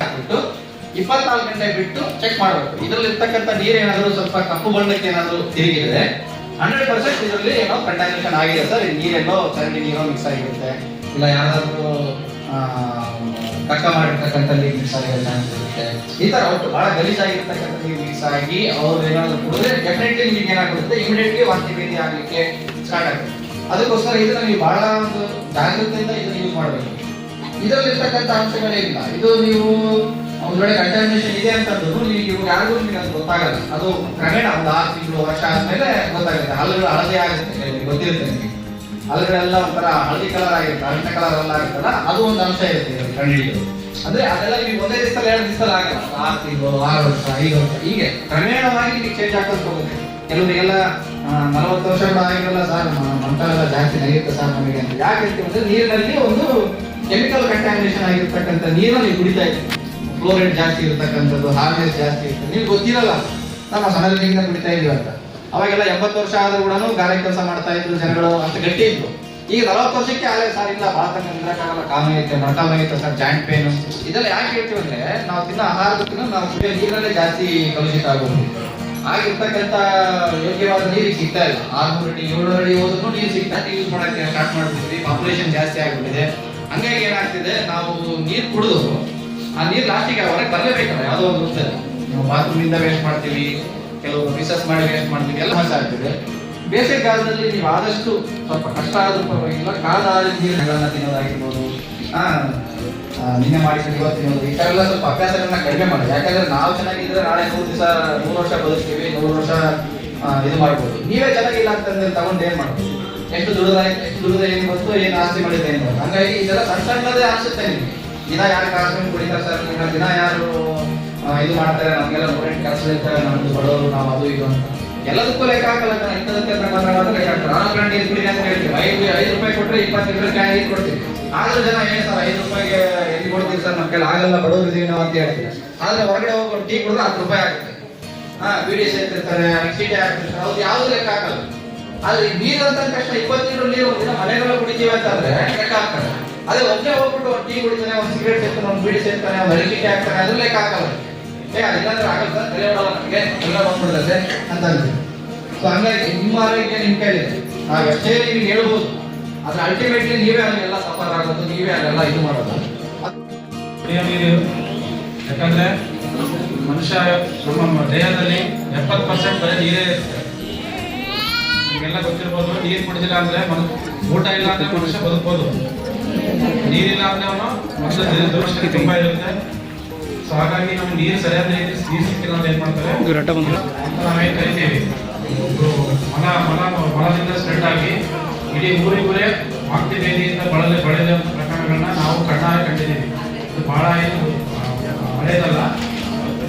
ಹಾಕ್ಬಿಟ್ಟು ಇಪ್ಪತ್ನಾಲ್ಕು ಗಂಟೆ ಬಿಟ್ಟು ಚೆಕ್ ಮಾಡಬೇಕು. ಇದರಲ್ಲಿ ಇರ್ತಕ್ಕಂಥ ನೀರು ಸ್ವಲ್ಪ ಕಪ್ಪು ಬಣ್ಣಕ್ಕೆ ಏನಾದರೂ ತಿರುಗಿದ್ರೆ ಹಂಡ್ರೆಡ್ ಪರ್ಸೆಂಟ್ ಇದರಲ್ಲಿ ಏನೋ ಕಂಟಾಮಿನೇಷನ್ ಆಗಿದೆ ಸರ್. ನೀರೆಲ್ಲೋ ಚರಂಡಿ ನೀರೋ ಮಿಕ್ಸ್ ಆಗಿರುತ್ತೆ. ಇಲ್ಲ ಯಾರಾದ್ರೂ ಕಕ್ಕ ಮಾಡಿರ್ತಕ್ಕಂಥ ನೀರು ಮಿಕ್ಸ್ ಆಗಿರೋ ಚಾನ್ಸ್ ಇರುತ್ತೆ ಈ ಥರ ಒಟ್ಟು ಬಹಳ ಗಲೀಜಾಗಿರ್ತಕ್ಕಂಥ ನೀರು ಮಿಕ್ಸ್ ಆಗಿ ಅವ್ರು ಏನಾದರೂ ಕುಡಿದ್ರೆ ಡೆಫಿನೆಟ್ಲಿ ನಿಮಗೆ ಏನಾಗುತ್ತೆ ಇಮಿಡಿಯೇಟ್ಲಿ ವಾಂತಿ ಭೇದಿ ಆಗಲಿಕ್ಕೆ ಸ್ಟಾರ್ಟ್ ಆಗುತ್ತೆ. ಅದಕ್ಕೋಸ್ಕರ ಇದನ್ನ ನೀವು ಬಹಳ ಒಂದು ಜಾಗೃತೆಯಿಂದ ಇದನ್ನ ಯೂಸ್ ಮಾಡಬೇಕು. ಇದರಲ್ಲಿ ಇರ್ತಕ್ಕಂಥ ಅಂಶಗಳೇನಿಲ್ಲ. ಇದು ನೀವು ಒಂದೊಳ್ಳೆ ಕಂಟಾಮಿನೇಷನ್ ಇದೆ ಅಂತಂದ್ರು ನೀವು ಇವಾಗ ಯಾರಿಗೂ ನಿಮಗೆ ಅದು ಗೊತ್ತಾಗಲ್ಲ. ಅದು ಕ್ರಮೇಣ ಒಂದು ಆರು ತಿಂಗಳು, ವರ್ಷ ಆದ್ಮೇಲೆ ಗೊತ್ತಾಗುತ್ತೆ. ಹಲ್ಲುಗಳು ಹಳದಿ ಆಗುತ್ತೆ. ನಿಮಗೆ ಗೊತ್ತಿರುತ್ತೆ ನಿಮಗೆ. ಹಲ್ಲುಗಳೆಲ್ಲ ಒಂಥರ ಹಳದಿ ಕಲರ್ ಆಗಿರುತ್ತೆ, ಅರಣ್ಯ ಕಲರ್ ಎಲ್ಲ ಆಗುತ್ತಲ್ಲ, ಅದು ಒಂದು ಅಂಶ ಇರುತ್ತೆ ಕಂಡುಹಿಡಿಯೋದು ಅಂದ್ರೆ ಅದೆಲ್ಲ ನೀವು ಒಂದೇ ದಿವಸದಲ್ಲಿ, ಎರಡು ದಿವಸದಲ್ಲಿ ಆಗಲ್ಲ. ಆರು ತಿಂಗಳು, ಆರು ವರ್ಷ, ಐದು ವರ್ಷ. ಹೀಗೆ ಕ್ರಮೇಣವಾಗಿ ನಿಮಗೆ ಚೇಂಜ್ ಆಗ್ತಾ ಹೋಗುತ್ತೆ. ಕೆಲವರಿಗೆಲ್ಲ ನಲವತ್ತು ವರ್ಷ ಆಗಿರಲ್ಲ ಸರ್. ಮಂಟೆಲ್ಲ ಜಾಸ್ತಿ ನಡೆಯುತ್ತೆ ಸರ್ ನಮಗೆ ಅಂತ. ಯಾಕೆ ಅಂದ್ರೆ ನೀರಿನಲ್ಲಿ ಒಂದು ಕಂಟಾಮಿನೇಷನ್ ಆಗಿರ್ತಕ್ಕಂಥ ನೀರು ನೀವು ಕುಡಿತಾ ಇದ್ದೀವಿ ಫ್ಲೋರೈಡ್ ಜಾಸ್ತಿ ಇರ್ತಕ್ಕಂಥದ್ದು ಹಾರ್ನೆಸ್ ಜಾಸ್ತಿ ಇತ್ತು ನೀವು ಗೊತ್ತಿರಲ್ಲ, ನಮ್ಮ ಸಣ್ಣದಿಂದ ಕುಡಿತಾ ಇದೀವಿ ಅಂತ. ಅವಾಗೆಲ್ಲ ಎಂಬತ್ತು ವರ್ಷ ಆದ್ರೂ ಕೂಡ ಗಾರೆ ಕೆಲಸ ಮಾಡ್ತಾ ಇದ್ರು ಜನಗಳು ಅಂತ ಗಟ್ಟಿ ಇದ್ರು. ಈಗ ನಲವತ್ತು ವರ್ಷಕ್ಕೆ ಆಗಲೇ ಸರ್ ಇಲ್ಲ ಭಾಳ ತನಕ ನಿಂದ್ರಕ್ಕಾಗಲ್ಲ ಕಾಲು ಐತೆ ಸರ್, ಜಾಯಿಂಟ್ ಪೇನು. ಇದೆಲ್ಲ ಯಾಕೆ ಹೇಳ್ತೀವಿ ಅಂದ್ರೆ, ನಾವು ತಿನ್ನೋ ಆಹಾರದಕ್ಕಿಂತ ನಾವು ಕುಡಿಯೋ ನೀರಲ್ಲೇ ಜಾಸ್ತಿ ಕಲುಷಿತ ಆಗೋದು. ಆಗಿರ್ತಕ್ಕಂಥ ಯೋಗ್ಯವಾದ ನೀರಿಗೆ ಸಿಗ್ತಾ ಇಲ್ಲ. ಆರ್ನೂರು ಅಡಿ, ಏಳ್ನೂರು ಅಡಿ ಹೋದ್ರು ನೀರು ಸಿಗ್ತಾ ಯೂಸ್ ಮಾಡಕ್ಕೆ ಸ್ಟಾರ್ಟ್ ಮಾಡ್ಬಿಟ್ಟಿದ್ವಿ. ಪಾಪ್ಯುಲೇಷನ್ ಜಾಸ್ತಿ ಆಗ್ಬಿಟ್ಟಿದೆ. ಹಂಗಾಗಿ ಏನಾಗ್ತಿದೆ, ನಾವು ನೀರು ಕುಡಿದು, ಆ ನೀರು ಲಾಸ್ಟಿಗೆ ಹೊರಗೆ ಬರಲೇಬೇಕಲ್ಲ ಯಾವುದೋ ಒಂದು ರೂಪದಲ್ಲಿ ನಾವು ಬಾತ್ರೂಮ್ ಇಂದ ವೇಸ್ಟ್ ಮಾಡ್ತೀವಿ, ಕೆಲವು ರಿಸರ್ಚ್ ಮಾಡಿ ವೇಸ್ಟ್ ಮಾಡ್ತೀವಿ ಎಲ್ಲ ಮಸ ಆಗ್ತಿದೆ. ಬೇಸಿಗೆ ಕಾಲದಲ್ಲಿ ನೀವು ಆದಷ್ಟು ಸ್ವಲ್ಪ ಕಷ್ಟ ಆದ್ರೂ ಪರವಾಗಿಲ್ಲ, ಕಾಲ ಆದ ನೀರುಗಳನ್ನ ತಿನ್ನೋದಾಗಿರ್ಬೋದು ನಿನ್ನೆ ಮಾಡಿಸಿ ಇವತ್ತು ತಿನ್ನೋದು, ಈ ಥರ ಎಲ್ಲ ಸ್ವಲ್ಪ ಅಭ್ಯಾಸಗಳನ್ನ ಕಡಿಮೆ ಮಾಡಿ. ಯಾಕಂದ್ರೆ ನಾವು ಚೆನ್ನಾಗಿದ್ರೆ ನಾಳೆ ನೂರು ದಿವಸ ನೂರು ವರ್ಷ ಬದುಕ್ತೀವಿ, ನೂರು ವರ್ಷ ಇದು ಮಾಡ್ಬೋದು. ನೀವೇ ಚೆನ್ನಾಗಿಲ್ಲ ಅಂತಂದ್ರೆ ತಗೊಂಡು ಏನ್ ಮಾಡ್ಬೋದು? ಎಷ್ಟು ದುಡಿದ ಎಷ್ಟು ದುಡಿದ ಏನು ಬಂತು ಏನು ಆಸ್ತಿ ಮಾಡಿದ ಏನು ಹಂಗಾಗಿ ಇದೆಲ್ಲ ಸಣ್ಣ ಸಣ್ಣದೇ ಅನಿಸುತ್ತೆ ನಿಮಗೆ ದಿನ ಯಾರು ಕಾಸು ಕುಡಿತಾರೆ ಸರ್? ನಿಮ್ಮ ದಿನ ಯಾರು ಆ, ಇದು ಮಾಡ್ತಾರೆ ನಮಗೆಲ್ಲ ಕೆಲಸ ಇರ್ತಾರೆ ನಮ್ದು ಬಡವರು ನಾವು ಅದು ಇದು ಅಂತ. ಎಲ್ಲದಕ್ಕೂ ಲೆಕ್ಕ ಹಾಕಲ್ಲ ಇಂಥದಕ್ಕೆ ಬಂದಾಗ ಲೆಕ್ಕ ಬ್ರ್ಯಾಂಡ್ ನೀರು ಕುಡಿದೆ ಅಂತ ಹೇಳ್ತೀವಿ. ಐದು ಐದು ರೂಪಾಯಿ ಕೊಟ್ಟರೆ ಇಪ್ಪತ್ತು ಲೀಟರ್ ಕ್ಯಾನ್ ಇದು ಕೊಡ್ತೀವಿ. ಆದ್ರೂ ಜನ ಏನು ಸರ್ ಐದು ರೂಪಾಯಿಗೆ ಎಲ್ಲಿ ಕೊಡ್ತೀವಿ ಸರ್ ನಮ್ಮ ಕೈಲಿ ಆಗಲ್ಲ ಬಡವರು ಇದೀವಿ ನಾವು ಅಂತ ಹೇಳ್ತೀವಿ. ಆದ್ರೆ ಹೊರಗಡೆ ಹೋಗಿ ಟೀ ಕುಡಿದ್ರೆ ಹತ್ತು ರೂಪಾಯಿ ಆಗುತ್ತೆ. ಹಾ ಬಿಡಿ ಸೇರ್ತಿರ್ತಾರೆ ಚೀಟಿ ಹಾಕ್ತಿರ್ತಾರೆ ಅವ್ರು ಯಾವ್ದು ಲೆಕ್ಕ ಹಾಕಲ್ಲ. ಆದ್ರೆ ಈ ನೀರು ಅಂತ ತಕ್ಷಣ ಇಪ್ಪತ್ತು ನೀರು ಒಂದಿನ ಮನೆಗಳ ಕುಡಿತೀವಿ ಅಂತಂದ್ರೆ ಲೆಕ್ಕ ಹಾಕ್ತಾರೆ. ಅದೇ ಒಬ್ಬನೇ ಹೋಗ್ಬಿಟ್ಟು ಒಂದು ಟೀ ಕುಡಿತಾನೆ, ಒಂದು ಸಿಗರೇಟ್ ಸೇರ್ತಾನೆ, ಒಂದು ಬೀಡಿ ಸೇರ್ತಾನೆ, ಒಂದು ಹಾಕ್ತಾನೆ ಅದ್ರ ಲೆಕ್ಕ ಹಾಕಲ್ಲ. ಏ, ಅದಿಲ್ಲಾಂದ್ರೆ ಆಗಲ್ಲ ಸರ್, ತಲೆ ಹೊಡಲ್ಲ ನಮಗೆ. ಎಲ್ಲ ಬಂದ್ಬಿಡ್ತದೆ ಅಂತ ಅಂದ್ರೆ ಸೊ ಹಂಗಾಗಿ ನಿಮ್ಮ ಆರೋಗ್ಯ ನಿಮ್ಮ ಕೈಲಿ. ನಾವು ನೀವು ಹೇಳ್ಬೋದು. ಆದ್ರೆ ಅಲ್ಟಿಮೇಟ್ಲಿ ನೀವೇ ಅದನ್ನೆಲ್ಲ ಸಫರ್ ಆಗೋದು, ನೀವೇ ಅದೆಲ್ಲ ಇದು ಮಾಡೋದು. ನೀರು, ಯಾಕಂದ್ರೆ ಮನುಷ್ಯ ನಮ್ಮ ದೇಹದಲ್ಲಿ ಎಪ್ಪತ್ತು ಪರ್ಸೆಂಟ್ ಬರೀ ನೀರೇ ಇರುತ್ತೆ. ನಿಮಗೆಲ್ಲ ಗೊತ್ತಿರ್ಬೋದು. ನೀರು ಕುಡಿದಿಲ್ಲ ಅಂದ್ರೆ ಮನು- ಊಟ ಇಲ್ಲ ಅಂದ್ರೆ ಮನುಷ್ಯ ಬದುಕ್ಬೋದು. ನೀರಿಲ್ಲ ಅಂದ್ರೆ ಅವನು ಮನುಷ್ಯ ದೋಷಕ್ಕೆ ತುಂಬಾ ಇರುತ್ತೆ. ಸೊ ಹಾಗಾಗಿ ನಮ್ಗೆ ನೀರು ಸರಿಯಾದ ರೀತಿ ನೀರು ಸಿಕ್ಕಿಲ್ಲ ಅಂದ್ರೆ ಏನ್ ಮಾಡ್ತಾರೆ? ಅಂತ ನಾವೇನ್ ಕರಿತೀವಿ? ಒಬ್ರು ಮಲ ಮಲ ಮಲದಿಂದ ಸ್ಪ್ರೆಡ್ ಆಗಿ ಇಡೀ ಊರಿಗೂರೇ ಆಕ್ತಿ ಬೇದಿಯಿಂದ ಬಳಲೆ ಬಳಲಿರುವಂಥ ಪ್ರಕರಣಗಳನ್ನ ನಾವು ಕಣ್ಣಾರೆ ಕಂಡಿದ್ದೀವಿ. ಇದು ಬಹಳ ಏನು ಆ, ಹಳೇದಲ್ಲ.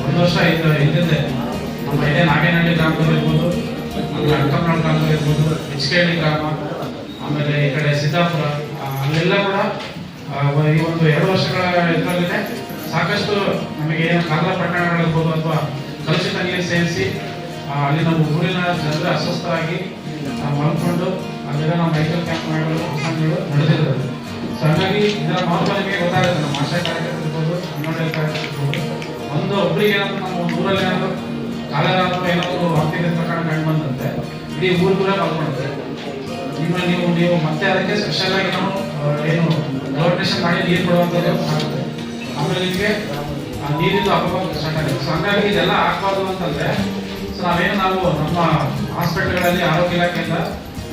ಒಂದು ವರ್ಷ ಇದು ಹಿಂದೆ ನಮ್ಮ ಇದೇ ನಾಗೇನಹಳ್ಳಿ ಗ್ರಾಮದಲ್ಲಿ ಇರ್ಬೋದು ಆಮೇಲೆ ಎಚ್ ಇರ್ಬೋದು ಹೆಚ್ಕೇಳಿ ಗ್ರಾಮ ಆಮೇಲೆ ಈ ಕಡೆ ಸಿದ್ದಾಪುರ ಅಲ್ಲೆಲ್ಲ ಕೂಡ ಈ ಒಂದು ಎರಡು ವರ್ಷಗಳ ಇದರಲ್ಲಿದೆ. ಸಾಕಷ್ಟು ನಮಗೆ ಏನು ಕಾಲ ಪ್ರಕರಣಗಳಿರ್ಬೋದು ಅಥವಾ ಕಲುಷಿತ ನೀರು ಸೇರಿಸಿ ಅಲ್ಲಿ ನಮ್ಮ ಊರಿನ ಜನರು ಅಸ್ವಸ್ಥರಾಗಿ ಮಲ್ಕೊಂಡು ಅಲ್ಲೆಲ್ಲ ನಮ್ಮ ಮೆಡಿಕಲ್ ಕ್ಯಾಂಪ್ಗಳು ಸಂಘಗಳು ನಡೆದಿರೋದು. ಸೊ ಹಾಗಾಗಿ ಇದರ ಮಹತ್ವ ನಿಮಗೆ ಗೊತ್ತಾಗುತ್ತೆ. ನಮ್ಮ ಆಶಾ ಕಾರ್ಯಕರ್ತರು ಇರ್ಬೋದು ಅಂಗನವಾಡಿ ಒಂದು ಒಬ್ಬರಿಗೆ ಏನಾದ್ರು ನಮ್ಮ ಊರಲ್ಲಿ ಏನಾದ್ರು ಕಾಲರ ಅಥವಾ ಏನಾದ್ರು ವಾರ್ತೆಗಳ ಪ್ರಕರಣ ಕಂಡು ಬಂದಂತೆ ಇಡೀ ಊರು ಕೂಡ ಪಾಲ್ಗೊಳ್ಳುತ್ತೆ ನಿಮ್ಮ ನೀವು ನೀವು ಮತ್ತೆ ಅದಕ್ಕೆ ಸ್ಪೆಷಲ್ ಆಗಿ ನಾವು ಏನು ಗವರ್ನೇಷನ್ ಮಾಡಿ ನೀರು ಕೊಡುವಂಥದ್ದು ಆಗುತ್ತೆ. ಆಮೇಲೆ ನಿಮಗೆ, ಆ, ನೀರಿದ್ದು ಅಪಘಾತ ಸ್ಟಾರ್ಟ್ ಆಗುತ್ತೆ. ಸೊ ಹಂಗಾಗಿ ಇದೆಲ್ಲ ಆಗ್ಬಾರ್ದು ಅಂತಂದ್ರೆ ಸೊ ನಾವೇನು ನಾವು ನಮ್ಮ ಹಾಸ್ಪಿಟಲ್ಗಳಲ್ಲಿ ಆರೋಗ್ಯ ಇಲಾಖೆಯಿಂದ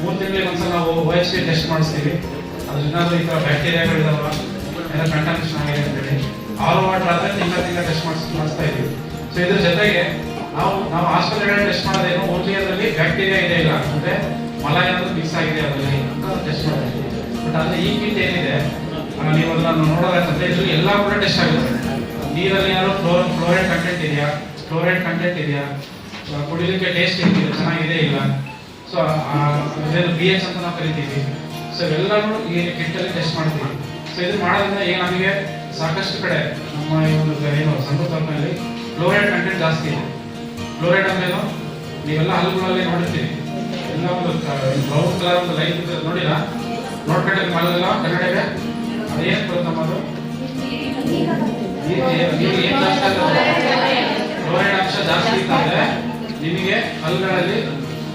ಮೂರು ತಿಂಗಳಿಗೆ ಒಂದ್ಸಲ ನಾವು ಓ ಎಚ್ ಪಿ ಟೆಸ್ಟ್ ಮಾಡಿಸ್ತೀವಿ. ಅದ್ರ ಏನಾದ್ರು ಈ ಥರ ಬ್ಯಾಕ್ಟೀರಿಯಾಗಳಿದಾವ ಏನೋ ಕಂಟಾಮಿನೇಷನ್ ಆಗಿದೆ ಅಂತೇಳಿ. ಆಲ್ ವಾಟರ್ ಆದರೆ ತಿಂಗಳ ತಿಂಗಳ ಟೆಸ್ಟ್ ಮಾಡಿಸ್, ಮಾಡಿಸ್ತಾ ಇದೀವಿ. ಸೊ ಇದ್ರ ಜೊತೆಗೆ ನಾವು ನಾವು ಹಾಸ್ಪಿಟಲ್ಗಳಲ್ಲಿ ಟೆಸ್ಟ್ ಮಾಡೋದೇನು ಓನ್ಲಿ ಅದರಲ್ಲಿ ಬ್ಯಾಕ್ಟೀರಿಯಾ ಇದೆ ಇಲ್ಲ. ಅಂದ್ರೆ ಮಲ ಏನಾದ್ರು ಮಿಕ್ಸ್ ಆಗಿದೆ ಅದರಲ್ಲಿ? ಅಂತ ಟೆಸ್ಟ್ ಮಾಡಿದ್ವಿ ಬಟ್ ಅಲ್ಲಿ ಈ ಕಿಟ್ ಏನಿದೆ? ನೀವು ಅದನ್ನ ನೋಡೋದಂತಂದ್ರೆ ಇದ್ರಲ್ಲಿ ಎಲ್ಲ ಕೂಡ ಟೆಸ್ಟ್ ಆಗುತ್ತೆ. ನೀರಲ್ಲಿ ಏನಾದ್ರು ಫ್ಲೋ ಫ್ಲೋರೈಡ್ ಕಂಟೆಂಟ್ ಇದೆಯಾ? ಫ್ಲೋರೈಡ್ ಕಂಟೆಂಟ್ ಇದೆಯಾ? ಕುಡಿಲಿಕ್ಕೆ ಟೇಸ್ಟ್ ಏನಿದೆ ಚೆನ್ನಾಗಿದೆ ಇಲ್ಲ. ಸೊ ಬಿ ಎಚ್ ಅಂತ ನಾವು ಕರಿತೀವಿ. ಸೊ ಎಲ್ಲರೂ ಈ ಕಿಟ್ಟಲ್ಲಿ ಟೆಸ್ಟ್ ಮಾಡ್ತೀವಿ. ಸೊ ಇದು ಮಾಡೋದ್ರಿಂದ ಈಗ ನಮಗೆ? ಸಾಕಷ್ಟು ಕಡೆ ನಮ್ಮ ಈ ಒಂದು ಏನು ಸಂಘದಲ್ಲಿ ಫ್ಲೋರೈಡ್ ಕಂಟೆಂಟ್ ಜಾಸ್ತಿ ಇದೆ. ಫ್ಲೋರೈಡ್ ಅಂದ್ರೇನು? ನೀವೆಲ್ಲ ಹಲ್ಲುಗಳಲ್ಲಿ ನೋಡಿರ್ತೀವಿ ಎಲ್ಲ ಒಂದು ಬ್ರೌನ್ ಕಲರ್ ಒಂದು ಲೈನ್ ನೋಡಿಲ್ಲ ನೋಡ್ಕೊಂಡ್ರೆ ಮಳೆಲ್ಲ ಕನ್ನಡಿಗೆ ಅದೇನು ಬರುತ್ತಮ್ಮ ಅದು ಕ್ಲೋರೈಡ್ ಅಂಶ ಜಾಸ್ತಿ ಇತ್ತಂದ್ರೆ ನಿಮಗೆ ಹಲ್ಲುಗಳಲ್ಲಿ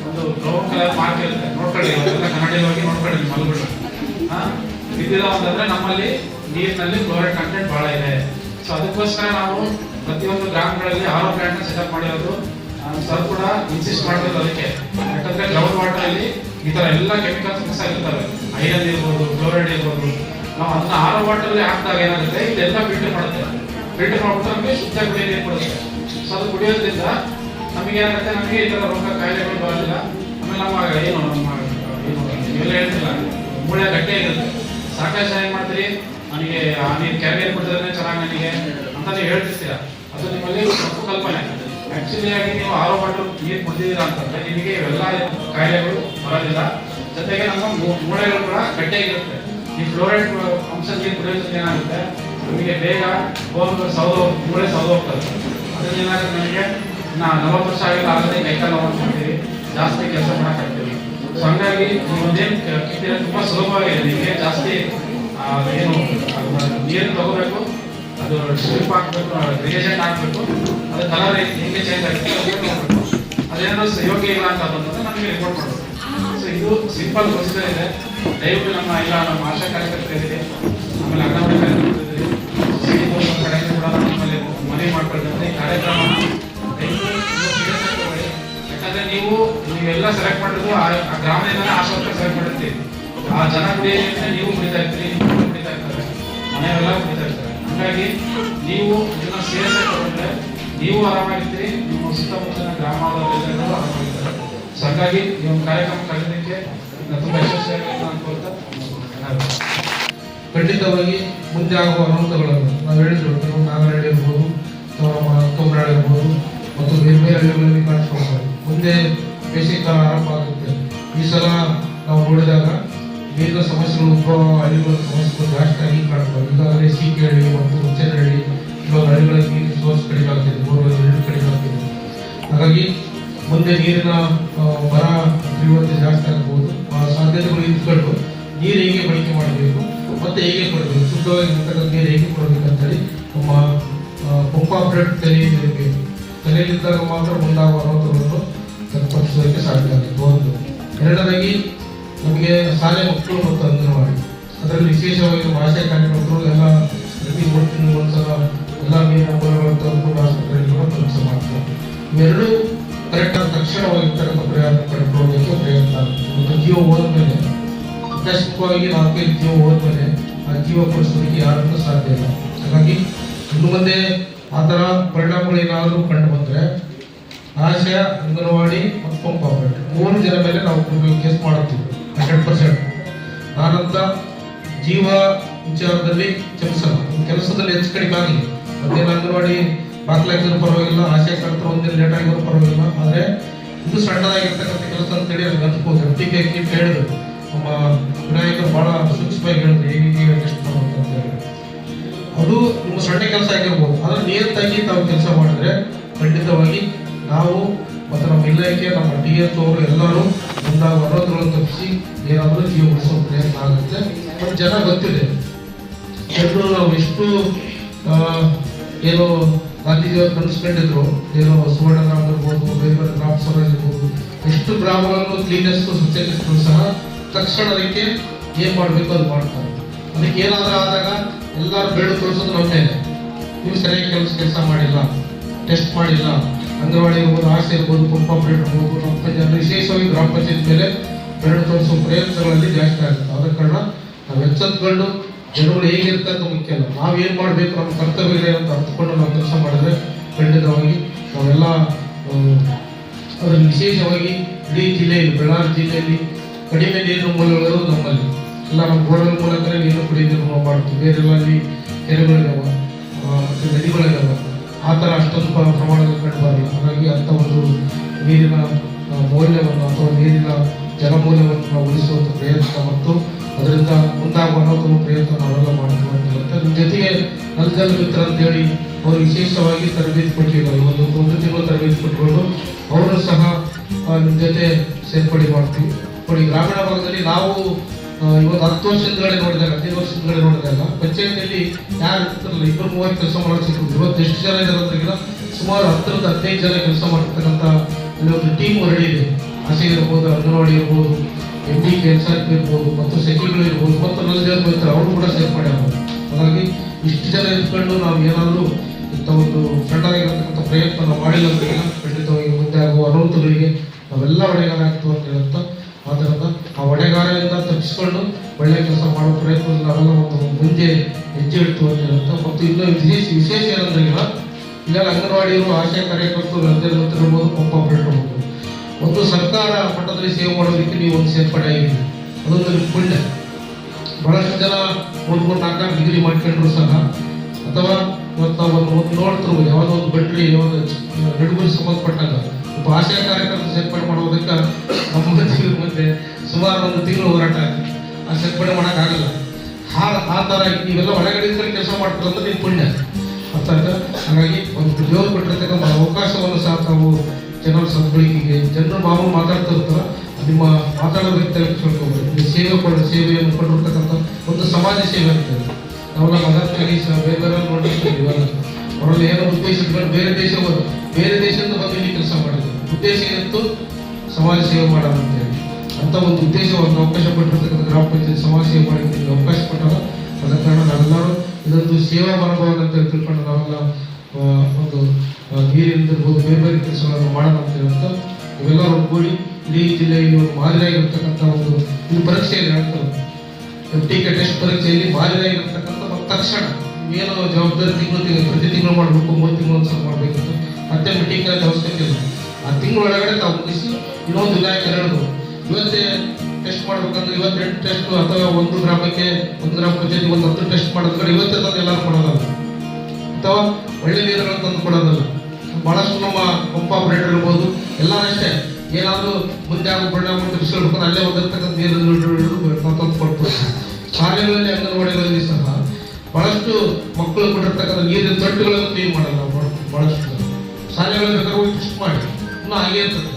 ಒಂದು ಬ್ರೌನ್ ಕಲರ್ ಮಾರ್ಕ್ ಇರುತ್ತೆ ನೋಡ್ಕೊಳ್ಳಿ ಅವೆಲ್ಲ ಕನ್ನಡಿಗೆ ಹೋಗಿ ನೋಡ್ಕೊಳ್ಳಿ ನಿಮ್ಮ ಮಲ್ಗಳು ಹಾ ಬಿದ್ದಿಲ್ಲ ಅಂತಂದ್ರೆ ನಮ್ಮಲ್ಲಿ ನೀರಿನಲ್ಲಿ ಕ್ಲೋರೈಡ್ ಕಂಟೆಂಟ್ ಬಹಳ ಇದೆ ಸೊ ಅದಕ್ಕೋಸ್ಕರ ನಾವು ಪ್ರತಿಯೊಂದು ಗ್ರಾಮಗಳಲ್ಲಿ ಆರೋ ಪ್ಲಾಂಟ್ ಸೆಟಪ್ ಮಾಡಿರೋದು ಸರ್ ಕೂಡ ಇನ್ಸಿಸ್ಟ್ ಮಾಡಿರೋದು ಅದಕ್ಕೆ. ಯಾಕಂದ್ರೆ ಗ್ರೌಂಡ್ ವಾಟರ್ ಅಲ್ಲಿ ಈ ತರ ಎಲ್ಲ ಕೆಮಿಕಲ್ಸ್ ಮಿಕ್ಸ್ ಆಗಿರ್ತವೆ. ಐರನ್ ಇರ್ಬೋದು ಕ್ಲೋರೈಡ್ ಇರ್ಬೋದು. ನಾವು ಅದನ್ನ ಆರ್ ವಾಟರ್ ಅಲ್ಲಿ ಹಾಕಿದಾಗ ಏನಾಗುತ್ತೆ? ಇದೆಲ್ಲ ಫಿಲ್ಟರ್ ಮಾಡುತ್ತೆ. ಫಿಲ್ಟರ್ ಮಾಡ್ಬಿಟ್ಟು ನಮಗೆ ಶುದ್ಧ ಕುಡಿಯೋ ನೀರು ಕೊಡುತ್ತೆ. ಸೊ ಅದು ಕುಡಿಯೋದ್ರಿಂದ ನಮಗೆ ಏನಾಗುತ್ತೆ? ನಮಗೆ ಈ ತರ ರೋಗ ಕಾಯಿಲೆಗಳು ಬರೋದಿಲ್ಲ. ಆಮೇಲೆ ನಮ್ಮ ಏನು ನಮ್ಮ ಏನು ಹೇಳ್ತಿಲ್ಲ ಮೂಳೆ ಇರುತ್ತೆ. ಸಾಕಷ್ಟು ಏನ್ ಮಾಡ್ತೀರಿ? ನನಗೆ ಆ ನೀರು ಕ್ಯಾರಿಯರ್ ಕೊಡ್ತಿದ್ರೆ ಚೆನ್ನಾಗಿ ನನಗೆ ಅಂತ ನೀವು ಹೇಳ್ತಿರ್ತೀರ. ಅದು ನಿಮ್ಮಲ್ಲಿ ತಪ್ಪು ಕಲ್ಪನೆ. ಆಕ್ಚುಲಿ ಆಗಿ ನೀವು ಆರು ವಾಟರ್ ನೀರು ಕುಡಿದಿದ್ದೀರಾ ಅಂತಂದ್ರೆ, ನಿಮಗೆ ಇವೆಲ್ಲ ಕಾಯಿಲೆಗಳು ಬರೋದಿಲ್ಲ. ಜೊತೆಗೆ ನಮ್ಮ ಮೂಳೆಗಳು ಕೂಡ ಗಟ್ಟಿಯಾಗಿರುತ್ತೆ. ಈ ಫ್ಲೋರೈಡ್ ಅಂಶ ನೀರು ಕುಡಿಯೋದ್ರಿಂದ ಏನಾಗುತ್ತೆ? ನಮಗೆ ಬೇಗ ಬೋನ್ ಸೌದು ಮೂಳೆ ಸೌದು ಹೋಗ್ತದೆ. ಅದರಿಂದ ಏನಾಗುತ್ತೆ ನಮಗೆ? ನಾ ನಲವತ್ತು ವರ್ಷ ಆಗಿಲ್ಲ ಆಗದೆ ಕೈಕಾಲು ನೋವು ಜಾಸ್ತಿ ಕೆಲಸ ಮಾಡೋಕ್ಕಾಗ್ತೀವಿ ಸೊ ಹಂಗಾಗಿ ಒಂದೇನು ತುಂಬ ಸುಲಭವಾಗಿದೆ. ನಿಮಗೆ ಜಾಸ್ತಿ ಏನು ನೀರು ತಗೋಬೇಕು. ಅದು ಶೇಪ್ ಹಾಕ್ಬೇಕು ರಿಯೇಜೆಂಟ್ ಹಾಕ್ಬೇಕು ಅದು ಕಲರ್ ಹೆಂಗೆ ಚೇಂಜ್ ನೋಡ್ಬೇಕು ಅದೇನಾದ್ರು ಯೋಗ್ಯ ಇಲ್ಲ ಅಂತ ಬಂದ್ರೆ ನಮಗೆ ರಿಪೋರ್ಟ್ ಮಾಡಬೇಕು. ಸೊ ಇದು ಸಿಂಪಲ್ ಪ್ರೊಸೀಜರ್ ಇದೆ. ದಯವಿಟ್ಟು ನಮ್ಮ ಇಲ್ಲ ನಮ್ಮ ಆಶಾ ಕಾರ್ಯಕರ್ತರಿಗೆ ಆಮೇಲೆ ಅಂಗನವಾಡಿ ಕಾರ್ಯಕರ್ತರಿಗೆ ಕಡೆಯಿಂದ ಕೂಡ ನಮ್ಮಲ್ಲಿ ಮನವಿ ಮಾಡ್ಕೊಳ್ತಾರೆ. ಈ ಕಾರ್ಯಕ್ರಮ. ಯಾಕಂದ್ರೆ ನೀವು ನೀವೆಲ್ಲ ಸೆಲೆಕ್ಟ್ ಮಾಡಿದ್ರು ಆ ಗ್ರಾಮದಿಂದ ಆಸ್ಪತ್ರೆ ಸೆಲೆಕ್ಟ್ ಮಾಡಿರ್ತೀವಿ ಆ ಜನ ಕುಡಿಯೋದ್ರಿಂದ ನೀವು ಕುಡಿತಾ ಇರ್ತೀರಿ ಕುಡಿತಾ ಇರ್ತಾರೆ. ಮನೆಯವರೆಲ್ಲ ಕುಡಿತಾ ಹಂಗಾಗಿ ನೀವು ಇದನ್ನ ಸೇರ್ಬೇಕಂದ್ರೆ ನೀವು ಆರಾಮಾಗಿರ್ತೀರಿ, ನಿಮ್ಮ ಸುತ್ತಮುತ್ತಲಿನ ಗ್ರಾಮದಲ್ಲೆಲ್ಲರೂ ಆರಾಮಾಗಿದ್ದಾರೆ ಸೊ ಹಾಗಾಗಿ ಈ ಒಂದು ಕಾರ್ಯಕ್ರಮ ಕಳೆದಕ್ಕೆ ತುಂಬ ಯಶಸ್ವಿಯಾಗಿ ಅನ್ಕೊಳ್ತಾ ಖಂಡಿತವಾಗಿ ಮುಂದೆ ಆಗುವ ಅನಾಹುತಗಳನ್ನು ನಾವು ಹೇಳಿದ್ರು ನೀವು ನಾಗನಹಳ್ಳಿ ಇರ್ಬೋದು ತೊಂಬರಾಡಿ ಇರ್ಬೋದು ಮತ್ತು ಬೇರೆ ಬೇರೆ ಹಳ್ಳಿಗಳಲ್ಲಿ ಕಾಣಿಸ್ಕೊಳ್ತಾರೆ. ಮುಂದೆ ಬೇಸಿಗೆಕಾಲ ಆರಂಭ ಆಗುತ್ತೆ. ಈ ಸಲ ನಾವು ನೋಡಿದಾಗ ನೀರಿನ ಸಮಸ್ಯೆಗಳು ಉದ್ಭವ ಹಳ್ಳಿಗಳ ಸಮಸ್ಯೆಗಳು ಜಾಸ್ತಿ ಆಗಿ ಕಾಣ್ತವೆ. ಈಗಾಗಲೇ ಸೀಕೆಹಳ್ಳಿ ಮತ್ತು ಹುಚ್ಚನಹಳ್ಳಿ ಇವಾಗ ಹಳ್ಳಿಗಳಲ್ಲಿ ನೀರಿನ ಸೋರ್ಸ್ ಕಡಿಮೆ ಆಗ್ತಿದೆ. ಬೋರ್ವೆಲ್ ಎರಡು ಕಡಿಮೆ ಆಗ್ತಿದೆ. ಹಾಗಾಗಿ ಮುಂದೆ ನೀರಿನ ಬರ ತೀವ್ರತೆ ಜಾಸ್ತಿ ಆಗ್ಬೋದು. ಆ, ಸಾಧ್ಯತೆಗಳು ಇದ್ಕೊಂಡು ನೀರು ಹೇಗೆ ಬಳಕೆ ಮಾಡಬೇಕು, ಮತ್ತು ಹೇಗೆ ಕೊಡಬೇಕು ಶುದ್ಧವಾಗಿರ್ತಕ್ಕಂಥ ನೀರು ಹೇಗೆ ಕೊಡಬೇಕು ಅಂತೇಳಿ ನಮ್ಮ ಪಂಪ್ ಆಪ್ರೇಟ್ ತಲೆಯಲ್ಲಿ ತಲೆಯಲ್ಲಿದ್ದಾಗ ಮಾತ್ರ ಮುಂದಾಗುವ ಅನಾಹುತಗಳನ್ನು ಸರಿಪಡಿಸೋದಕ್ಕೆ ಸಾಧ್ಯ ಆಗುತ್ತೆ ಒಂದು. ಎರಡನೇದಾಗಿ ನಮಗೆ ಶಾಲೆ ಮಕ್ಕಳು ಮತ್ತು ಅಂಗನವಾಡಿ, ಅದರಲ್ಲಿ ವಿಶೇಷವಾಗಿ ಭಾಷೆ ಕಾರ್ಯಕರ್ತರು ಎಲ್ಲ ಪ್ರತಿ ತಿಂಗಳು ಒಂದ್ಸಲ ಎಲ್ಲ ಮೂಲಗಳನ್ನು ತಂದು ಆಸ್ಪತ್ರೆಯಲ್ಲಿ ಕೂಡ ಕೆಲಸ ಮಾಡ್ತಾರೆ. ಇವೆರಡೂ ಕರೆಕ್ಟ್ ಆದ ತಕ್ಷಣವಾಗಿರ್ತಕ್ಕಂಥ ಪ್ರಯಾಣ ಪಡ್ಕೊಳ್ಳೋದಕ್ಕೆ ಪ್ರಯತ್ನ ಒಂದು ಜೀವ ಹೋದ್ಮೇಲೆ, ಆಕಸ್ಮಿಕವಾಗಿ ನಾಲ್ಕೈದು ಜೀವ ಹೋದ್ಮೇಲೆ ಆ ಜೀವ ಕೊಡಿಸೋದಕ್ಕೆ ಯಾರನ್ನೂ ಸಾಧ್ಯ ಇಲ್ಲ. ಹಾಗಾಗಿ ಇನ್ನು ಮುಂದೆ ಆ ಥರ ಪರಿಣಾಮಗಳು ಏನಾದರೂ ಕಂಡು ಬಂದರೆ ಆಶಯ, ಅಂಗನವಾಡಿ ಮತ್ತು ಪಂಪ್ ಆಪರೇಟರ್ ಮೂರು ಜನ ಮೇಲೆ ನಾವು ಕೇಸ್ ಮಾಡುತ್ತೀವಿ. ಹಂಡ್ರೆಡ್ ಪರ್ಸೆಂಟ್ ನಾನಂತ ಜೀವ ವಿಚಾರದಲ್ಲಿ ಕೆಲಸ ಕೆಲಸದಲ್ಲಿ ಹೆಚ್ಚು ಕಡಿಮೆ ಆಗಲಿ. ಮತ್ತೇನು ಅಂಗನವಾಡಿ ಬಾಕ್ಲಾಗಿದ್ರು ಪರವಾಗಿಲ್ಲ ಆಶಯ ಕರ್ತರು ಒಂದಿನ ಲೇಟ್ ಆಗಿದ್ರು ಪರವಾಗಿಲ್ಲ. ಆದರೆ ಇದು ಸಣ್ಣದಾಗಿರ್ತಕ್ಕಂಥ ಕೆಲಸ ಅಂತೇಳಿ ಅಲ್ಲಿ ಅನ್ಸ್ಬೋದು. ಟೀಕೆ ಕಿಟ್ ಹೇಳಿದ್ರು. ನಮ್ಮ ವಿನಾಯಕರು ಬಹಳ ಸೂಕ್ಷ್ಮವಾಗಿ ಹೇಳಿದ್ರು, ಹೇಗೆ ಮಾಡ್ಬೇಕು ಅಂತ ಹೇಳಿ. ಅದು ನಿಮ್ಮ ಸಣ್ಣ ಕೆಲಸ ಆಗಿರ್ಬೋದು. ಆದರೆ ನಿಯತ್ತಾಗಿ ತಾವು ಕೆಲಸ ಮಾಡಿದ್ರೆ ಖಂಡಿತವಾಗಿ ನಾವು ಮತ್ತು ನಮ್ಮ ಇಲಾಖೆ ನಮ್ಮ ಡಿ ಎಚ್ ಅವರು ಎಲ್ಲರೂ ಮುಂದಾಗುವ ಬರೋದ್ರೊಳಗೆ ತಪ್ಪಿಸಿ ಏನಾದರೂ ಜೀವ ಉಳಿಸೋ ಪ್ರಯತ್ನ ಆಗುತ್ತೆ. ಬಟ್ ಜನ ಗೊತ್ತಿದೆ. ಎಲ್ಲರೂ ನಾವು ಎಷ್ಟು ಏನು ಗಾಂಧೀಜಿಯವರು ಕನಸ್ಕೊಂಡಿದ್ರು ಏನೋ ಸುವರ್ಣ ಗ್ರಾಮ ಇರ್ಬೋದು ಬೇರೆ ಬೇರೆ ಗ್ರಾಮ ಸ್ವರಾಜ್ ಇರ್ಬೋದು, ಎಷ್ಟು ಗ್ರಾಮಗಳನ್ನು ಕ್ಲೀನೆಸ್ ಸ್ವಚ್ಛತೆ ಸಹ ತಕ್ಷಣ ಅದಕ್ಕೆ ಏನು ಮಾಡಬೇಕು ಅದು ಮಾಡ್ತಾರೆ ಅದಕ್ಕೆ ಏನಾದರೂ ಆದಾಗ ಎಲ್ಲರೂ ಬೇಡ ತೋರಿಸೋದು ನಮ್ಮ ಮೇಲೆ. ನೀವು ಸರಿಯಾಗಿ ಕೆಲಸ ಕೆಲಸ ಮಾಡಿಲ್ಲ ಟೆಸ್ಟ್ ಮಾಡಿಲ್ಲ ಅಂಗನವಾಡಿ ಇರ್ಬೋದು ಆಸೆ ಇರ್ಬೋದು ಪಂಪ್ ಆಪರೇಟ್ ಇರ್ಬೋದು ನಮ್ಮ ಪಂಚಾಯತ್ ವಿಶೇಷವಾಗಿ ಗ್ರಾಮ ಪಂಚಾಯತ್ ಮೇಲೆ ಬೆರಳು ತೋರಿಸುವ ಪ್ರಯತ್ನಗಳಲ್ಲಿ ಜಾಸ್ತಿ ಆಗುತ್ತೆ ಆದ ಕಾರಣ ನಾವು ಎಚ್ಚೆತ್ಕೊಂಡು ಜನಗಳು ಹೇಗಿರ್ತಕ್ಕಂಥ ಮುಖ್ಯ ಅಲ್ಲ. ನಾವು ಏನು ಮಾಡಬೇಕು, ನಮ್ಮ ಕರ್ತವ್ಯ ಇದೆ ಅಂತ ಅರ್ಥಕೊಂಡು ನಾವು ಕೆಲಸ ಮಾಡಿದ್ರೆ ಖಂಡಿತವಾಗಿ ನಾವೆಲ್ಲ ಅದನ್ನು ವಿಶೇಷವಾಗಿ ಇಡೀ ಜಿಲ್ಲೆಯಲ್ಲಿ, ಬಳ್ಳಾರಿ ಜಿಲ್ಲೆಯಲ್ಲಿ ಕಡಿಮೆ ನೀರಿನ ಮೂಲಗಳು ನಮ್ಮಲ್ಲಿ. ಎಲ್ಲ ನಮ್ಮ ಬೋರ್ವೆಲ್ ಮೂಲಕನೇ ನೀರು ಕುಡಿಯೋದನ್ನು ನಾವು ಮಾಡ್ತೀವಿ ಬೇರೆಲ್ಲ ಅಲ್ಲಿ ಕೆರೆಗಳಿದಾವ ಮತ್ತು ಆ ಥರ ಅಷ್ಟೊಂದು ಪ್ರ- ಪ್ರಮಾಣದಲ್ಲಿ ಕಂಡುಬಾರಿ. ಹಾಗಾಗಿ ಅಂಥ ಒಂದು ನೀರಿನ ಮೌಲ್ಯವನ್ನು ಅಥವಾ ನೀರಿನ ಜಲಮೂಲ್ಯವನ್ನು ನಾವು ಉಳಿಸುವಂಥ ಪ್ರಯತ್ನ ಮತ್ತು ಅದರಿಂದ ಮುಂದಾಗುವ ಅನಾಹುತಗಳ ಪ್ರಯತ್ನ ನಾವೆಲ್ಲ ಮಾಡ್ತೀವಿ ಅಂತ ಅದ್ರ ಜೊತೆಗೆ ನಲ್ಜಲ್ ಮಿತ್ರ ಅಂತ ಹೇಳಿ ಅವರು ವಿಶೇಷವಾಗಿ ತರಬೇತಿ ಕೊಟ್ಟಿದ್ದಾರೆ ಒಂದು ಒಂದು ತಿಂಗಳು ತರಬೇತಿ ಕೊಟ್ಟುಕೊಂಡು ಅವರು ಸಹ ನಿಮ್ಮ ಜೊತೆ ಸೇರ್ಪಡೆ ಮಾಡ್ತೀವಿ. ನೋಡಿ, ಗ್ರಾಮೀಣ ಭಾಗದಲ್ಲಿ ನಾವು ಇವತ್ತು ಹತ್ತು ವರ್ಷದಿಂದಲೇ ನೋಡಿದಾಗ, ಹದಿನೈದು ವರ್ಷದಿಂದಲೇ ನೋಡಿದಾಗ ಪಂಚಾಯತಿಯಲ್ಲಿ ಯಾರು ಇರ್ತಾರಲ್ಲ ಇಬ್ಬರು ಮೂವತ್ತು ಕೆಲಸ ಮಾಡೋಕೆ ಸಿಕ್ಕಿದ್ರು. ಇವತ್ತು ಎಷ್ಟು ಜನ ಇದ್ದಾರೆ ಅಂದ್ರೆ ಸುಮಾರು ಹತ್ತರಿಂದ ಹದಿನೈದು ಜನ ಕೆಲಸ ಮಾಡ್ತಕ್ಕಂಥ ಇಲ್ಲಿ ಒಂದು ಟೀಮ್ ಹೊರಳಿದೆ ಇದೆ. ಆಸೆ ಇರ್ಬೋದು, ಅಂಗನವಾಡಿ ಇರ್ಬೋದು ಎಂ ಪಿ ಇರ್ಬೋದು, ಮತ್ತು ಸಚಿವರು ಇರ್ಬೋದು, ಮತ್ತು ಜನ ಬರ್ತಾರೆ ಅವರು ಕೂಡ ಸೇರ್ಪಡೆ ಆಗ್ಬೋದು. ಹಾಗಾಗಿ ಇಷ್ಟು ಜನ ಇದ್ಕೊಂಡು ನಾವು ಏನಾದರೂ ಇಂಥ ಒಂದು ಸಣ್ಣದಾಗಿರತಕ್ಕಂಥ ಪ್ರಯತ್ನ ಮಾಡಿಲ್ಲ ಅಂದ್ರೆ ಖಂಡಿತವಾಗಿ ಮುಂದೆ ಆಗುವ ಅನಾಹುತಗಳಿಗೆ ನಾವೆಲ್ಲ ಒಡೆಯಲಾಗ್ತು ಅಂತ ಹೇಳುತ್ತಾ, ಆದ್ದರಿಂದ ಆ ಹೊಣೆಗಾರರಿಂದ ತಪ್ಪಿಸ್ಕೊಂಡು ಒಳ್ಳೆ ಕೆಲಸ ಮಾಡೋ ಪ್ರಯತ್ನದಲ್ಲಿ ನಾವೆಲ್ಲ ಒಂದು ಮುಂದೆ ಹೆಜ್ಜೆ ಇಟ್ಟು ಅಂತ ಮತ್ತು ಇನ್ನೂ ವಿಶೇಷ ವಿಶೇಷ ಏನಂದ್ರೆ ಇಲ್ಲೆಲ್ಲ ಅಂಗನವಾಡಿಯವರು ಆಶಾ ಕಾರ್ಯಕರ್ತರು ಇರ್ಬೋದು ಪಂಪ ಇರ್ಬೋದು ಒಂದು ಸರ್ಕಾರ ಮಟ್ಟದಲ್ಲಿ ಸೇವೆ ಮಾಡೋದಕ್ಕೆ ನೀವು ಒಂದು ಸೇರ್ಪಡೆ ಆಗಿದೆ ಅದೊಂದು ನಿಮ್ಮ ಪುಣ್ಯ. ಬಹಳಷ್ಟು ಜನ ಮೂರು ಮೂರು ನಾಲ್ಕು ಡಿಗ್ರಿ ಮಾಡ್ಕೊಂಡ್ರು ಸಹ. ಅಥವಾ ಇವತ್ತು ನಾವು ಒಂದು ನೋಡ್ತಿರ್ಬೋದು, ಯಾವುದೋ ಒಂದು ಬಂಡ್ಲಿ ಯಾವುದೋ ನಡುಗುರಿ ಸಂಬಂಧಪಟ್ಟಾಗ. ಒಬ್ಬ ಕಾರ್ಯಕ್ರಮ ಸೇರ್ಪಡೆ ಮಾಡೋದಕ್ಕೆ ನಮ್ಮ ಮಧ್ಯೆ ಸುಮಾರು ಒಂದು ತಿಂಗಳು ಹೋರಾಟ ಆ ಸೇರ್ಪಡೆ ಮಾಡೋಕ್ಕಾಗಲ್ಲ ಆ ಆ ಥರ ನೀವೆಲ್ಲ ಒಳಗಡೆಯಿಂದ ಕೆಲಸ ಮಾಡ್ತಾರಂದ್ರೆ ನೀವು ಪುಣ್ಯ. ಅರ್ಥ ಹಾಗಾಗಿ ಒಂದು ದೇವರು ಕೊಟ್ಟಿರ್ತಕ್ಕಂಥ ಅವಕಾಶವನ್ನು ಸಹ ತಾವು ಜನರ ಸದ್ಬಳಕೆಗೆ ಜನರು ಮಾವು ಮಾತಾಡ್ತಾ ಇರ್ತಾರ ನಿಮ್ಮ ಮಾತಾಡೋ ವ್ಯಕ್ತಿಯಲ್ಲಿ ತಿಳ್ಕೊಬೋದು. ನೀವು ಸೇವೆ ಕೊಡ ಸೇವೆಯನ್ನು ಕೊಟ್ಟಿರ್ತಕ್ಕಂಥ ಒಂದು ಸಮಾಜ ಸೇವೆ ಆಗ್ತದೆ ನಾವೆಲ್ಲ ಮದರ್ ಸಹ ಬೇರೆ ಬೇರೆ ನೋಡಿರ್ತೀವಿ ಇವಾಗ ಅವರಲ್ಲಿ ಏನೋ ಉದ್ದೇಶ ಬೇರೆ ದೇಶ. ಬೇರೆ ದೇಶದಿಂದ ಇಲ್ಲಿ ಕೆಲಸ ಮಾಡಿದ್ರು. ಉದ್ದೇಶ ಏನಿತ್ತು ಸಮಾಜ ಸೇವೆ ಮಾಡೋಣ ಅಂತ ಹೇಳಿ. ಅಂತ ಒಂದು ಉದ್ದೇಶವನ್ನು ಅವಕಾಶ ಪಟ್ಟಿರ್ತಕ್ಕಂಥ ಗ್ರಾಮ ಪಂಚಾಯತ್ ಸಮಾಜ ಸೇವೆ ಮಾಡೋಕ್ಕೆ ಅವಕಾಶ ಕೊಟ್ಟಾಗ ಅದ ಕಾರಣ ನಾವೆಲ್ಲರೂ ಇದೊಂದು ಸೇವಾ ಮನೋಭಾವ ಅಂತ ತಿಳ್ಕೊಂಡು ನಾವೆಲ್ಲ ಒಂದು ಇರ್ಬೋದು ಬೇರೆ ಬೇರೆ ಕೆಲಸಗಳನ್ನು ಮಾಡೋಣ ಅಂತ ಇವೆಲ್ಲರೂ ಕೂಡಿ ಇಡೀ ಜಿಲ್ಲೆಯಲ್ಲಿ ಒಂದು ಮಾದರಿಯಾಗಿರ್ತಕ್ಕಂಥ ಒಂದು ಇದು ಪರೀಕ್ಷೆಯಲ್ಲಿ ಹೇಳ್ತಾರೆ ಎಫ್ ಟಿ ಕೆ ಟೆಸ್ಟ್ ಪರೀಕ್ಷೆಯಲ್ಲಿ ಮಾದರಿಯಾಗಿರ್ತಕ್ಕಂಥ ತಕ್ಷಣ ಏನು ಜವಾಬ್ದಾರಿ ತಿಂಗಳು ತಿಂಗಳು ಪ್ರತಿ ತಿಂಗಳು ಮಾಡಬೇಕು, ಮೂರು ತಿಂಗಳು ಒಂದ್ಸಲ ಮಾಡಬೇಕಿತ್ತು ಮತ್ತೆ ಮೀಟಿಂಗ್ ಅವಶ್ಯಕತೆ ಇಲ್ಲ ಆ ತಿಂಗಳೊಳಗಡೆ ತಾವು ಮುಗಿಸಿ ಇನ್ನೊಂದು ಇಲಾಖೆ ಹೇಳಿದ್ರು ಇವತ್ತೇ ಟೆಸ್ಟ್ ಮಾಡ್ಬೇಕಂದ್ರೆ ಇವತ್ತು ಎಂಟು ಟೆಸ್ಟ್ ಅಥವಾ ಒಂದು ಗ್ರಾಮಕ್ಕೆ ಒಂದು ಗ್ರಾಮ ಪಂಚಾಯತಿ ಒಂದು ಹತ್ತು ಟೆಸ್ಟ್ ಮಾಡಿದ್ರೆ ಇವತ್ತೇ ತಂದು ಎಲ್ಲರೂ ಕೊಡೋದಲ್ಲ. ಅಥವಾ ಒಳ್ಳೆ ನೀರನ್ನು ತಂದು ಕೊಡೋದಲ್ಲ. ಬಹಳಷ್ಟು ನಮ್ಮ ಪಂಪ್ ಆಪರೇಟರ್ ಇರ್ಬೋದು. ಎಲ್ಲ ಅಷ್ಟೇ. ಏನಾದರೂ ಮುಂದೆ ಆಗೋ ಪರಿಣಾಮ ತಿಳಿಸ್ಕೊಳ್ಬೇಕು ಅಲ್ಲೇ ಒಂದಿರ್ತಕ್ಕಂಥ ನೀರನ್ನು ತಂದು ಕೊಡ್ಬೋದು ಶಾಲೆಗಳಲ್ಲಿ ಅಂಗನವಾಡಿಗಳಲ್ಲಿ ಸಹ ಬಹಳಷ್ಟು ಮಕ್ಕಳು ಕೊಟ್ಟಿರ್ತಕ್ಕಂಥ ನೀರಿನ ತೊಟ್ಟುಗಳನ್ನು ಕ್ಲೀನ್ ಮಾಡಲ್ಲ. ಬಹಳ- ಬಹಳಷ್ಟು. ಬೇಕಾದ್ರೆ ಹೋಗಿ ಟೆಸ್ಟ್ ಮಾಡಿ. ಇನ್ನೂ ಹಾಗೆ ಇರ್ತದೆ.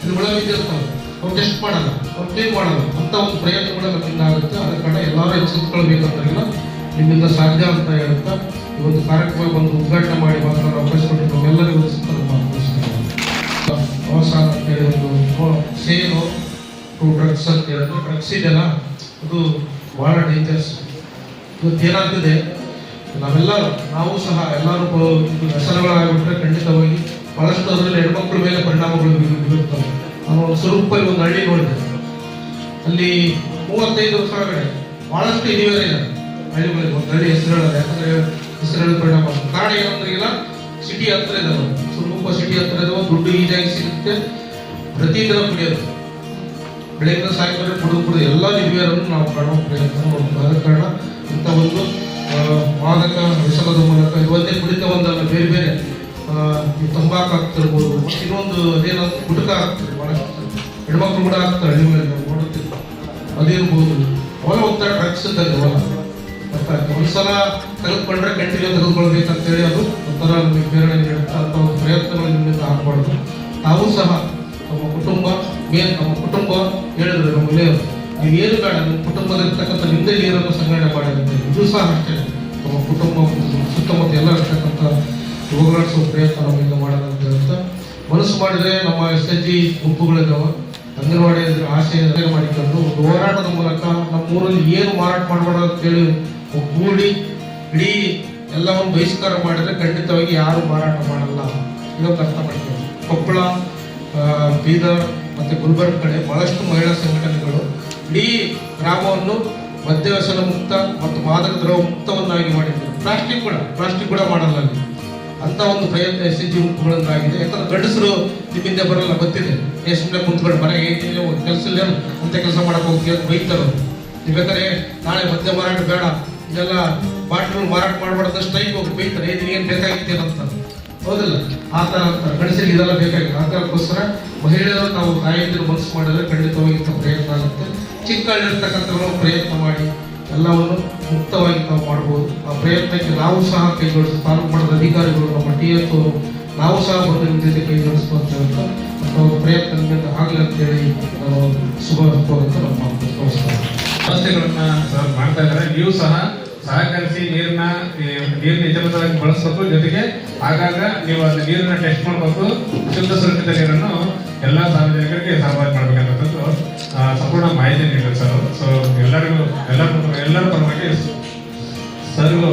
ಅಲ್ಲಿ ಒಳ ಬಿದ್ದಿರ್ತಾವೆ ಅವ್ರು ಟೆಸ್ಟ್ ಮಾಡಲ್ಲ. ಅವ್ರು ಕ್ಲೀನ್ ಮಾಡಲ್ಲ. ಅಂತ ಒಂದು ಪ್ರಯತ್ನ ನಮ್ಮಿಂದ ಆಗುತ್ತೆ. ಆದ ಕಾರಣ ಎಲ್ಲರೂ ಎಚ್ಚೆತ್ಕೊಳ್ಬೇಕಂತಾಗಿಲ್ಲ ನಿಮ್ಮಿಂದ ಸಾಧ್ಯ ಅಂತ ಹೇಳ್ತಾ ಈ ಒಂದು ಕಾರ್ಯಕ್ರಮ ಬಂದು ಉದ್ಘಾಟನೆ ಮಾಡಿ ಮಾತನಾಡೋ ಅವಕಾಶ ಕೊಟ್ಟು ನಮ್ಮೆಲ್ಲರಿಗೂ ಸುತ್ತ ನಮ್ಮ ನಮಸ್ಕಾರ ಅವಸಾನ ಅಂತ ಹೇಳಿ ಒಂದು ಸೇನು ಟು ಡ್ರಗ್ಸ್ ಅಂತ ಹೇಳಿದ್ರು ಡ್ರಗ್ಸ್ ಇದೆಯಲ್ಲ, ಅದು ಭಾಳ ಡೇಂಜರ್ಸ್ ಇವತ್ತು ಏನಾಗ್ತದೆ, ನಾವೆಲ್ಲರೂ, ನಾವು ಸಹ ಎಲ್ಲರೂ ಹೆಸರುಗಳಾಗಿಬಿಟ್ರೆ ಖಂಡಿತವಾಗಿ ಬಹಳಷ್ಟು ಅದರಲ್ಲಿ ಹೆಣ್ಮಕ್ಳ ಮೇಲೆ ಪರಿಣಾಮಗಳು ಬೀರು- ಬೀರುತ್ತವೆ. ನಾನು ಒಂದು ಸ್ವರೂಪ ಒಂದು ಹಳ್ಳಿ ನೋಡಿದೆ ಅಲ್ಲಿ ಮೂವತ್ತೈದು ವರ್ಷ ಒಳಗಡೆ ಬಹಳಷ್ಟು ಇದೆ ಮೈಮೇಲೆ ಹಳ್ಳಿಗಳಿಗೆ ಒಂದು ಹಳ್ಳಿ ಹೆಸರು ಯಾಕಂದ್ರೆ ಹೆಸರು ಪರಿಣಾಮ. ಕಾರಣ ಏನಂದ್ರೆ ಇಲ್ಲ ಸಿಟಿ ಹತ್ರ ಇದಾವೆ. ಸ್ವರೂಪ ಸಿಟಿ ಹತ್ರ ಇದಾವೆ, ದುಡ್ಡು ಈಜಾಗಿ ಸಿಗುತ್ತೆ. ಪ್ರತಿದಿನ ಕುಡಿಯೋದು. ಬೆಳಗ್ಗೆ ಸಾಯಂಕಾಲ ಕುಡಿದು ಕುಡಿದು ಎಲ್ಲ ಹಿರಿಯರನ್ನು ನಾವು ಕಾಣುವ ಪ್ರಯತ್ನ ಆದ ಕಾರಣ ಇಂಥ ಒಂದು ಮಾದಕ ವಿಷಲದ ಮೂಲಕ ಇವತ್ತೇ ಕುಡಿತ ಒಂದಲ್ಲ ಬೇರೆ ಬೇರೆ ಈ ತಂಬಾಕು ಆಗ್ತಿರ್ಬೋದು ಮತ್ತು ಇನ್ನೊಂದು ಅದೇನೋ ಗುಟಕ ಆಗ್ತಿರ್ಬೋದು ಹೆಣ್ಮಕ್ಳು ಕೂಡ ಆಗ್ತಾರೆ ಹಳ್ಳಿ ಮೇಲೆ ನಾವು ನೋಡುತ್ತೀವಿ ಅದಿರ್ಬೋದು ಅವೆಲ್ಲ ಹೋಗ್ತಾರೆ ಡ್ರಗ್ಸ್ ಅವೆಲ್ಲ ಅರ್ಥ ಆಯ್ತು? ಒಂದ್ಸಲ ತೆಗೆದುಕೊಂಡ್ರೆ ಕಂಟಿನ್ಯೂ ತೆಗೆದುಕೊಳ್ಬೇಕಂತೇಳಿ ಅದು ಒಂಥರ ನಮಗೆ ಪ್ರೇರಣೆ ನೀಡುತ್ತೆ. ಅಂತ ಒಂದು ಪ್ರಯತ್ನಗಳು ನಿಮ್ಮಿಂದ ಆಗಬಾರ್ದು. ತಾವು ಸಹ ನಮ್ಮ ಕುಟುಂಬ, ಮೇನ್ ನಮ್ಮ ಕುಟುಂಬ ಹೇಳಿದ್ರು ನಮ್ಮ ಮನೆಯವರು ನೀವು ಏನು ಬೇಡ, ನಿಮ್ಮ ಕುಟುಂಬದಲ್ಲಿರ್ತಕ್ಕಂಥ ನಿಂದೆ ನೀರನ್ನು ಸಂಗ್ರಹಣೆ ಮಾಡಿ ಇದು ಸಹ ಅಷ್ಟೇ. ನಮ್ಮ ಕುಟುಂಬ, ಸುತ್ತಮುತ್ತ ಎಲ್ಲ ಇರ್ತಕ್ಕಂಥ ಹೋಗಲಾಡಿಸುವ ಪ್ರಯತ್ನ ನಮ್ಮಿಂದ ಮಾಡೋದಂತ ಮನಸ್ಸು ಮಾಡಿದ್ರೆ ನಮ್ಮ ಎಸ್ ಎಚ್ ಜಿ ಗುಂಪುಗಳಿದ್ದಾವೆ ಅಂಗನವಾಡಿ ಆಸೆ ಮಾಡಿಕೊಂಡು ಒಂದು ಹೋರಾಟದ ಮೂಲಕ ನಮ್ಮ ಊರಲ್ಲಿ ಏನು ಮಾರಾಟ ಮಾಡಬೇಡ ಅಂತೇಳಿ ಒಗ್ಗೂಡಿ ಇಡೀ ಎಲ್ಲವನ್ನು ಬಹಿಷ್ಕಾರ ಮಾಡಿದ್ರೆ ಖಂಡಿತವಾಗಿ ಯಾರು ಮಾರಾಟ ಮಾಡಲ್ಲ ಇದೊಂದು ಅರ್ಥ ಕೊಪ್ಪಳ ಬೀದರ್ ಮತ್ತು ಗುಲ್ಬರ್ಗ ಕಡೆ ಬಹಳಷ್ಟು ಮಹಿಳಾ ಸಂಘಟನೆಗಳು ಇಡೀ ಗ್ರಾಮವನ್ನು ಮದ್ಯವ್ಯಸನ ಮುಕ್ತ ಮತ್ತು ಮಾದಕ ದ್ರವ ಮುಕ್ತವನ್ನಾಗಿ ಮಾಡಿದ್ದಾರೆ. ಪ್ಲಾಸ್ಟಿಕ್ ಕೂಡ ಪ್ಲಾಸ್ಟಿಕ್ ಕೂಡ ಮಾಡಲ್ಲ ಅಲ್ಲಿ. ಅಂತ ಒಂದು ಪ್ರಯತ್ನ ಎಸ್ ಎಚ್ ಜಿ ಆಗಿದೆ ಯಾಕಂದ್ರೆ ಗಂಡಸರು ನಿಮ್ಮಿಂದ ಬರಲ್ಲ, ಗೊತ್ತಿದೆ. ಸುಮ್ಮನೆ ಕುಂತ್ಕೊಂಡು ಮನೆಗೆ ಕೆಲಸ ಇಲ್ಲ ಅಂತ ಕೆಲಸ ಮಾಡಕ್ ಹೋಗ್ತೀವಿ ಬೈತಾರೆ ನೀವು ನೀವ್ ಬೇಕಾದ್ರೆ ನಾಳೆ ಮದ್ಯ ಮಾರಾಟ ಬೇಡ. ಇದೆಲ್ಲ ಬಾಟ್ಲು ಮಾರಾಟ ಮಾಡಬಾರ್ದು ಸ್ಟ್ರೈಕ್ ಹೋಗಿ ಬೈತಾರೆ. ಏನು ಬೇಕಾಗಿತ್ತು ಅಂತ ಹೌದಿಲ್ಲ? ಆ ಥರ ಗಂಡಸರಿಗೆ ಇದೆಲ್ಲ ಬೇಕಾಗಿತ್ತು ಆ ಕಾರಣಕ್ಕೋಸ್ಕರ ಮಹಿಳೆಯರು ತಾವು ತಾಯಿಯಿಂದ ಮನಸ್ಸು ಮಾಡಿದ್ರೆ ಖಂಡಿತವಾಗಿ ಪ್ರಯತ್ನ ಆಗುತ್ತೆ. ಚಿಕ್ಕ ಹಳ್ಳಿರ್ತಕ್ಕಂಥವ್ರು ಪ್ರಯತ್ನ ಮಾಡಿ ಎಲ್ಲವನ್ನು ಮುಕ್ತವಾಗಿ ನಾವು ಮಾಡ್ಬೋದು ಆ ಪ್ರಯತ್ನಕ್ಕೆ ನಾವು ಸಹ ಕೈ ಜೋಡಿಸಿ ತಾಲೂಕು ಮಟ್ಟದ ಅಧಿಕಾರಿಗಳು ನಮ್ಮ ಟಿ ಎಫ್ ನಾವು ಸಹ ಬಂದು ಜೊತೆ ಕೈ ಜೋಡಿಸುವಂತ ಅಂತ ಒಂದು ಪ್ರಯತ್ನ ನಿಮ್ಮಿಂದ ಆಗಲಿ ಅಂತೇಳಿ ನಾನು ಶುಭ ಕೋರುತ್ತಾ ನಮ್ಮ ಸರ್ ಮಾಡ್ತಾ ಇದ್ದಾರೆ. ನೀವು ಸಹ ಸಹಕರಿಸಿ ನೀರನ್ನ ನೀರಿನ ಯಜಮಾನರಾಗಿ ಬಳಸಬೇಕು. ಜೊತೆಗೆ ಆಗಾಗ ನೀವು ಅದು ನೀರನ್ನ ಟೆಸ್ಟ್ ಮಾಡಬೇಕು. ಶುದ್ಧ ಸುರಕ್ಷಿತ ನೀರನ್ನು ಎಲ್ಲ ಸಾರ್ವಜನಿಕರಿಗೆ ಸಹಭಾಗಿ ಮಾಡಬೇಕಂತದ್ದು ಸಂಪೂರ್ಣ ಮಾಹಿತಿ ನೀಡಿದ್ರು ಸರ್ ಸೊ ಎಲ್ಲರಿಗೂ ಎಲ್ಲರ ಎಲ್ಲರ ಪರವಾಗಿ ಸರ್ಗೂ